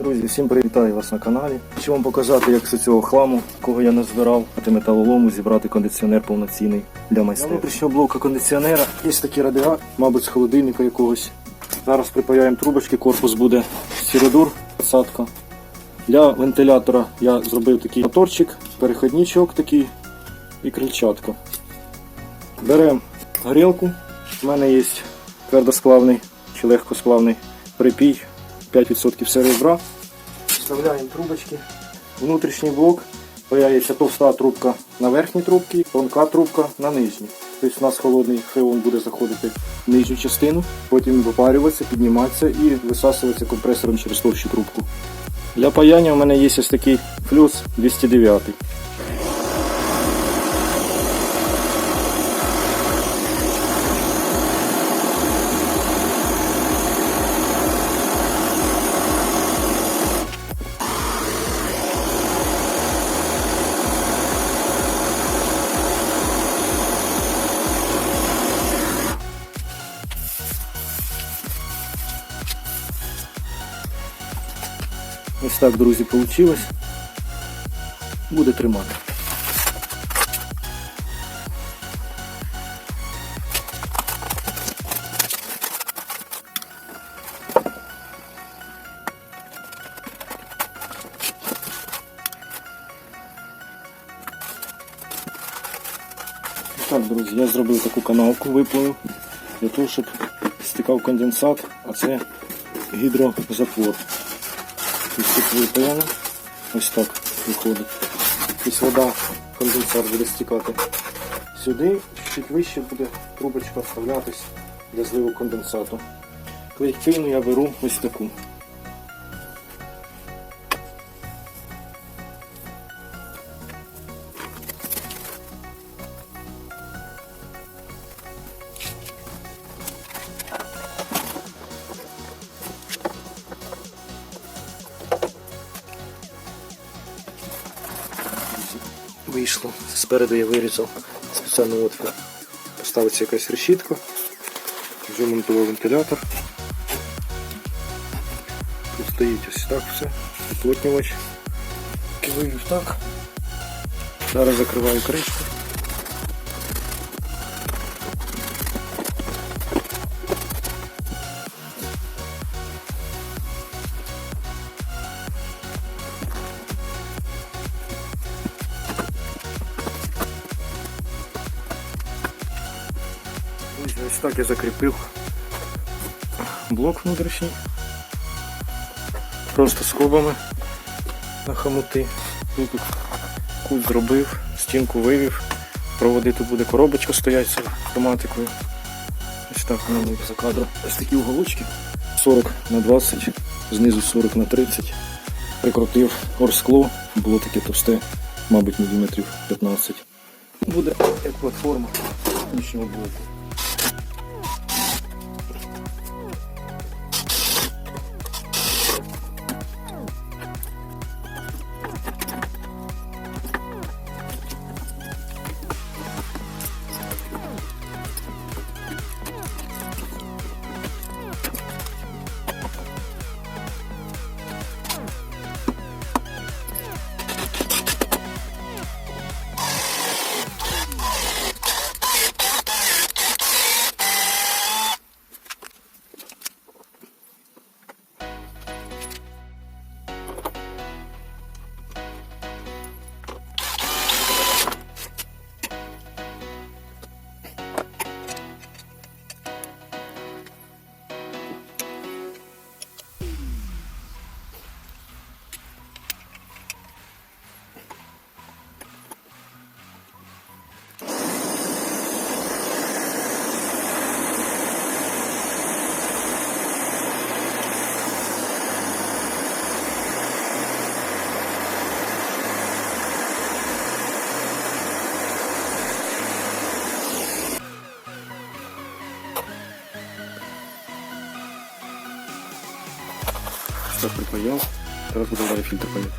Друзі, всім привітаю вас на каналі. Хочу вам показати, як з цього хламу, кого я назбирав, ти металолому зібрати кондиціонер повноцінний для майстерні. Для внутрішнього блока кондиціонера є такий радіатор, мабуть, з холодильника якогось. Зараз припаяємо трубочки, корпус буде сіродур, посадка. Для вентилятора я зробив такий моторчик, переходничок такий і крильчатка. Беремо горілку. У мене є твердосплавний чи легкосплавний припій 5% серебра. Вставляємо трубочки. Внутрішній блок появиться товста трубка на верхній трубці, тонка трубка на нижній. Тобто у нас холодний фреон буде заходити в нижню частину, потім випарюватися, підніматися і висасуватися компресором через товщу трубку. Для паяння у мене є ось такий флюс 209. Так, друзі, вийшло. Буде тримати. Так, друзі, я зробив таку канавку, виплавив, для того, щоб стікав конденсат, а це гідрозатвор. Випаяно. Ось так виходить. Ось вода, конденсат буде стікати. Сюди чуть вище буде трубочка вставлятись для зливу конденсату. Клейкину я беру ось таку. Вийшло. Спереду я вирізав спеціальний отвір. Поставиться якась решітка. Вже монтував вентилятор. Тут стоїть ось так все. Уплотнювач. Вивів так. Зараз закриваю кришку. Ось так я закріпив блок внутрішній. Просто скобами на хомути. Тут от кут зробив, стінку вивів. Проводи тут буде коробочка стоять з автоматикою. Ось так воно буде за кадром. Ось такі уголочки. 40 на 20, знизу 40 на 30. Прикрутив орскло, було таке товсте, мабуть, міліметрів 15. Буде як платформа нічного блоку. поел. Зараз будемо далі фільтр паяти.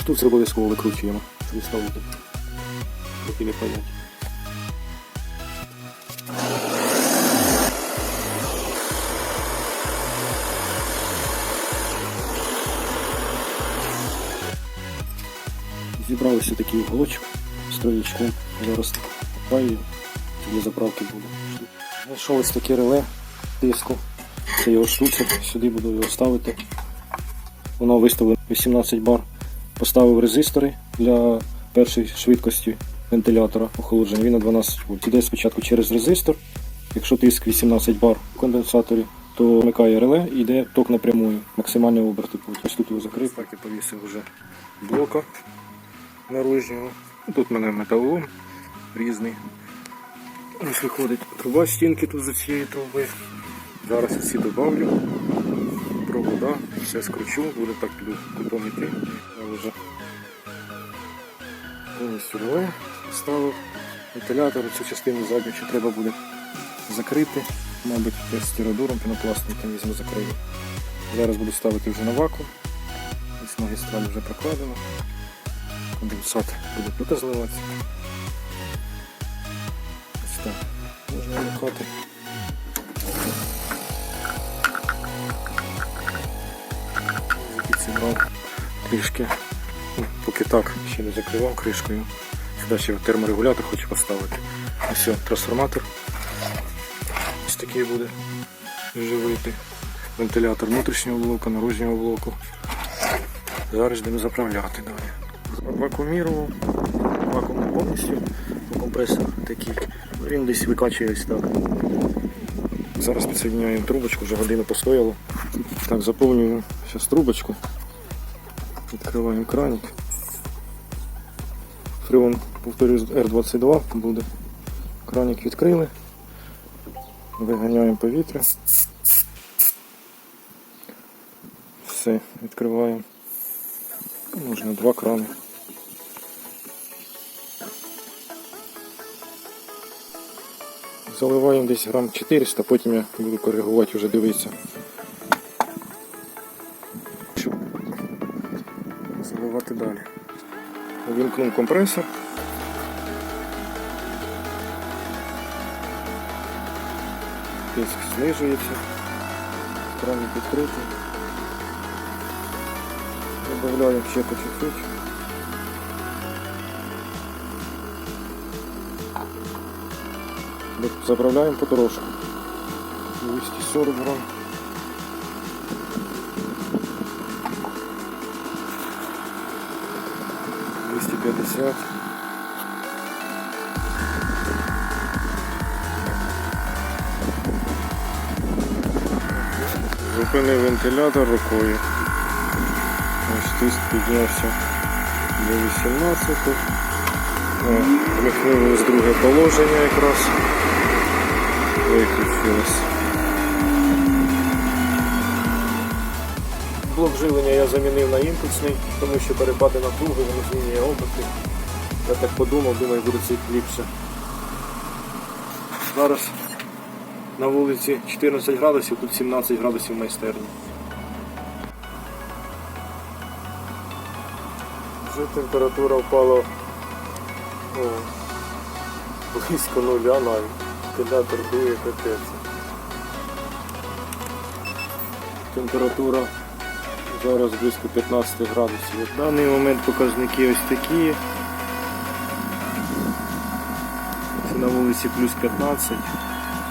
Штуц обов'язково викручуємо, щоб не ставити, якими паять. Палять. Зібралися такий уголочок з троєчком. Зараз паю для заправки буду. Знайшов ось таке реле тиску. Це його штуцер, сюди буду його ставити. Воно виставлено 18 бар. Поставив резистори для першої швидкості вентилятора охолодження. Він на 12 вольт. Іде спочатку через резистор. Якщо тиск 18 бар в конденсаторі, то вмикає реле і йде ток напрямую, максимальний оберти. Ось тут його закрив, так і повісив вже блока наружнього. Тут в мене металолом різний. Ось виходить труба стінки тут за цієї труби. Зараз я всі добавлю. Провода, все скручу, буде так піду кутом іти. Я вже повністю реле ставив. Вентилятор, цю частину задню ще треба буде закрити. Мабуть, теж стиродуром пінопластом там візьму закрию. Зараз буду ставити вже на вакуум. Ось магістраль вже прокладено. Конденсат буде тут зливатися. Ось так. Можна вмикати. Підсібрав трішки. Ну, Поки так, ще не закривав кришкою. Сюди ще терморегулятор хочу поставити. Ось трансформатор. Ось такий буде живити. Вентилятор внутрішнього блоку, наружнього блоку. Зараз будемо заправляти далі. Вакуумірував, вакуум повністю, компресор такий. Він десь викачує ось так. Зараз підсоединяємо трубочку, вже годину постояло. Так, заповнюємо зараз трубочку. Відкриваємо краник. Фреон, повторюю, R22 буде. Краник відкрили. Виганяємо повітря. Все, відкриваємо. Можна два крани. Заливаємо десь грам 400, потім я буду коригувати, вже дивитися. Заливати далі. Увімкнув компресор. Тиск знижується. Краник відкритий. Добавляємо ще по чуть-чуть. Заправляємо потрошку. 240 грам. Двести пятьдесят. Зупинив вентилятор рукою. Ось тиск піднявся до 18. О, Вмикнули з друге положення якраз. Виключилось. Блок живлення я замінив на імпульсний, тому що перепади напруги, вони змінює оберти. Я так подумав, думаю, буде це ліпше. Зараз на вулиці 14 градусів, тут 17 градусів майстерні. Температура впала о, близько нуля навіть. Вентилятор дує капець. Температура зараз близько 15 градусів. В даний момент показники ось такі. Це на вулиці плюс 15.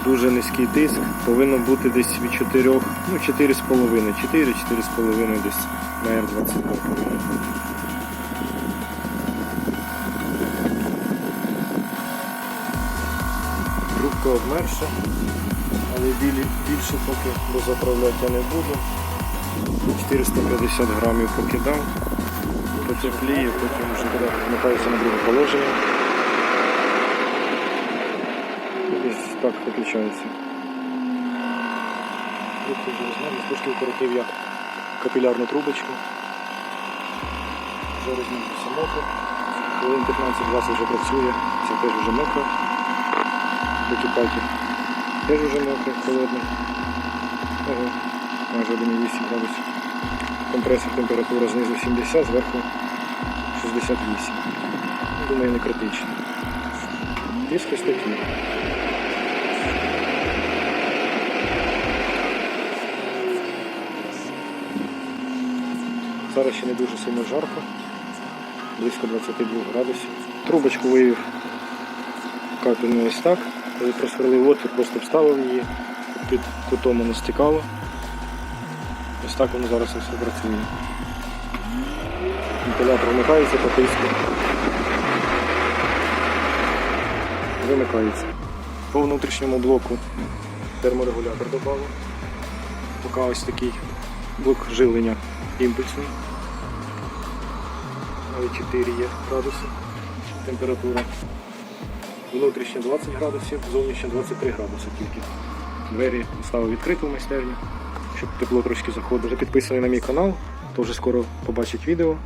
Дуже низький тиск. Повинно бути десь від 4, ну 4,5, 4-4,5 десь на R22 повинно бути. Але більше поки дозаправляти я не буду. 450 грамів покидав, потепліє, потім вже буде на друге положення. Десь так виключається. Трошки вкоротив я капілярну трубочку. Вже розмінився мокро. Хвилин 15-20 вже працює, це теж вже мокро википаки. Теж уже мокре, холодне. Ого, майже 1,8 градусів. Компресор температура знизу 70, зверху 68. Думаю, не критично. Тиск такий. Зараз ще не дуже сильно жарко, близько 22 градусів. Трубочку вивів капельну ось так. Коли просверлив отвір, просто вставив її, під кутом воно стікало. Ось так воно зараз все працює. Вентилятор вмикається по тиску. Вимикається. По внутрішньому блоку терморегулятор додав. Поки ось такий блок живлення імпульсний. Але 4 є градуси температура. Внутрішнє 20 градусів, зовнішні 23 градуси тільки. Двері ставив відкрито в майстерні, щоб тепло трошки заходило. Підписаний на мій канал, то вже скоро побачить відео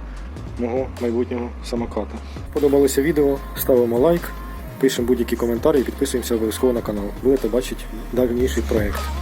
мого майбутнього самоката. Подобалося відео, ставимо лайк, пишемо будь-які коментарі і підписуємося обов'язково на канал. Будете бачити давніший проєкт.